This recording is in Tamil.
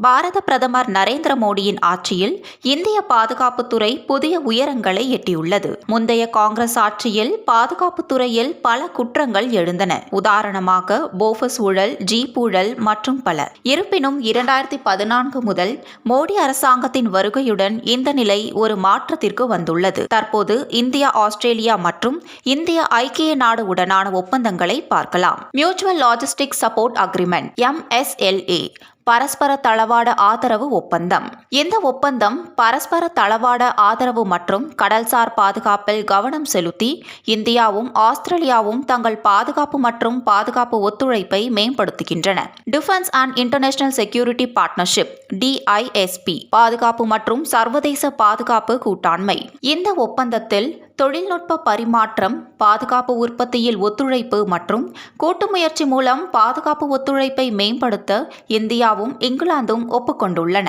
பாரத பிரதமர் நரேந்திர மோடியின் ஆட்சியில் இந்திய பாதுகாப்புத்துறை புதிய உயரங்களை எட்டியுள்ளது. முந்தைய காங்கிரஸ் ஆட்சியில் பாதுகாப்புத்துறையில் பல குற்றங்கள் எழுந்தன. உதாரணமாக போஃபஸ் ஊழல் ஜீப் ஊழல் மற்றும் பல. இருப்பினும் இரண்டாயிரத்தி பதினான்கு முதல் மோடி அரசாங்கத்தின் வருகையுடன் இந்த நிலை ஒரு மாற்றத்திற்கு வந்துள்ளது. தற்போது இந்தியா ஆஸ்திரேலியா மற்றும் இந்திய ஐக்கிய நாடு உடனான ஒப்பந்தங்களை பார்க்கலாம். Mutual logistic support agreement MSLA பரஸ்பர தளவாட ஆதரவு ஒப்பந்தம். இந்த ஒப்பந்தம் பரஸ்பர தளவாட ஆதரவு மற்றும் கடல்சார் பாதுகாப்பில் கவனம் செலுத்தி இந்தியாவும் ஆஸ்திரேலியாவும் தங்கள் பாதுகாப்பு மற்றும் பாதுகாப்பு ஒத்துழைப்பை மேம்படுத்துகின்றன. Defence and international security partnership DISP பாதுகாப்பு மற்றும் சர்வதேச பாதுகாப்பு கூட்டாண்மை. இந்த ஒப்பந்தத்தில் தொழில்நுட்ப பரிமாற்றம் பாதுகாப்பு உற்பத்தியில் ஒத்துழைப்பு மற்றும் கூட்டு முயற்சி மூலம் பாதுகாப்பு ஒத்துழைப்பை மேம்படுத்த இந்தியாவும் இங்கிலாந்தும் ஒப்புக்கொண்டுள்ளன.